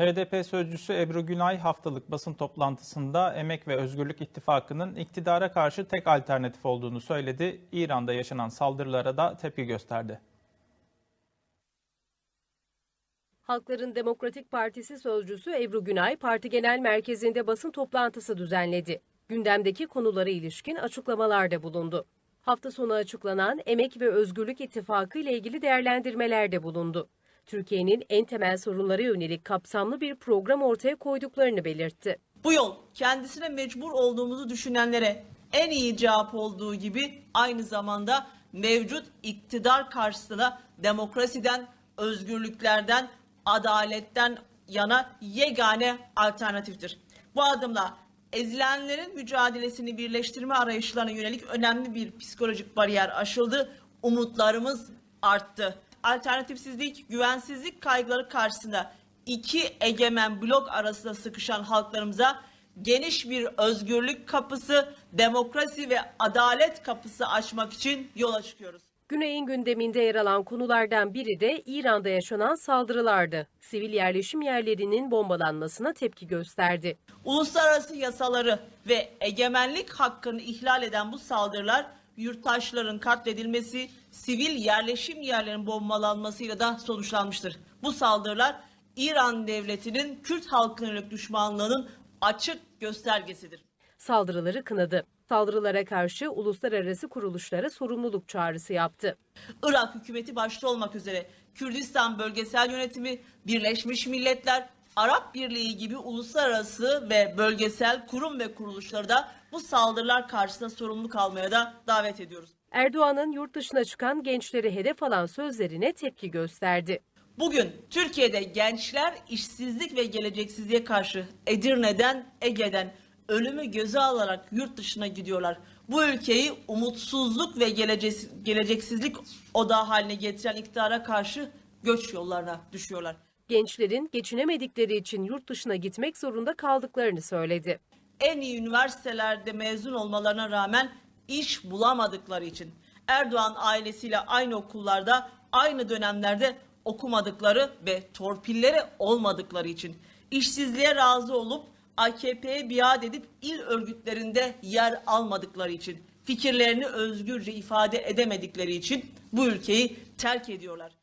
HDP sözcüsü Ebru Günay haftalık basın toplantısında Emek ve Özgürlük İttifakı'nın iktidara karşı tek alternatif olduğunu söyledi. İran'da yaşanan saldırılara da tepki gösterdi. Halkların Demokratik Partisi sözcüsü Ebru Günay, parti genel merkezinde basın toplantısı düzenledi. Gündemdeki konulara ilişkin açıklamalarda bulundu. Hafta sonu açıklanan Emek ve Özgürlük İttifakı ile ilgili değerlendirmelerde bulundu. Türkiye'nin en temel sorunlara yönelik kapsamlı bir program ortaya koyduklarını belirtti. Bu yol kendisine mecbur olduğumuzu düşünenlere en iyi cevap olduğu gibi aynı zamanda mevcut iktidar karşısında demokrasiden, özgürlüklerden, adaletten yana yegane alternatiftir. Bu adımla ezilenlerin mücadelesini birleştirme arayışlarına yönelik önemli bir psikolojik bariyer aşıldı. Umutlarımız arttı. Alternatifsizlik, güvensizlik kaygıları karşısında iki egemen blok arasında sıkışan halklarımıza geniş bir özgürlük kapısı, demokrasi ve adalet kapısı açmak için yola çıkıyoruz. Güney'in gündeminde yer alan konulardan biri de İran'da yaşanan saldırılardı. Sivil yerleşim yerlerinin bombalanmasına tepki gösterdi. Uluslararası yasaları ve egemenlik hakkını ihlal eden bu saldırılar yurttaşların katledilmesi, sivil yerleşim yerlerinin bombalanmasıyla da sonuçlanmıştır. Bu saldırılar İran devletinin Kürt halkına yönelik düşmanlığının açık göstergesidir. Saldırıları kınadı. Saldırılara karşı uluslararası kuruluşlara sorumluluk çağrısı yaptı. Irak hükümeti başta olmak üzere Kürdistan Bölgesel Yönetimi, Birleşmiş Milletler, Arap Birliği gibi uluslararası ve bölgesel kurum ve kuruluşları da bu saldırılar karşısında sorumluluk almaya da davet ediyoruz. Erdoğan'ın yurt dışına çıkan gençleri hedef alan sözlerine tepki gösterdi. Bugün Türkiye'de gençler işsizlik ve geleceksizliğe karşı Edirne'den, Ege'den ölümü göze alarak yurt dışına gidiyorlar. Bu ülkeyi umutsuzluk ve gelece- geleceksizlik odağı haline getiren iktidara karşı göç yollarına düşüyorlar. Gençlerin geçinemedikleri için yurt dışına gitmek zorunda kaldıklarını söyledi. En iyi üniversitelerde mezun olmalarına rağmen iş bulamadıkları için Erdoğan ailesiyle aynı okullarda aynı dönemlerde okumadıkları ve torpilleri olmadıkları için işsizliğe razı olup AKP'ye biat edip il örgütlerinde yer almadıkları için fikirlerini özgürce ifade edemedikleri için bu ülkeyi terk ediyorlar.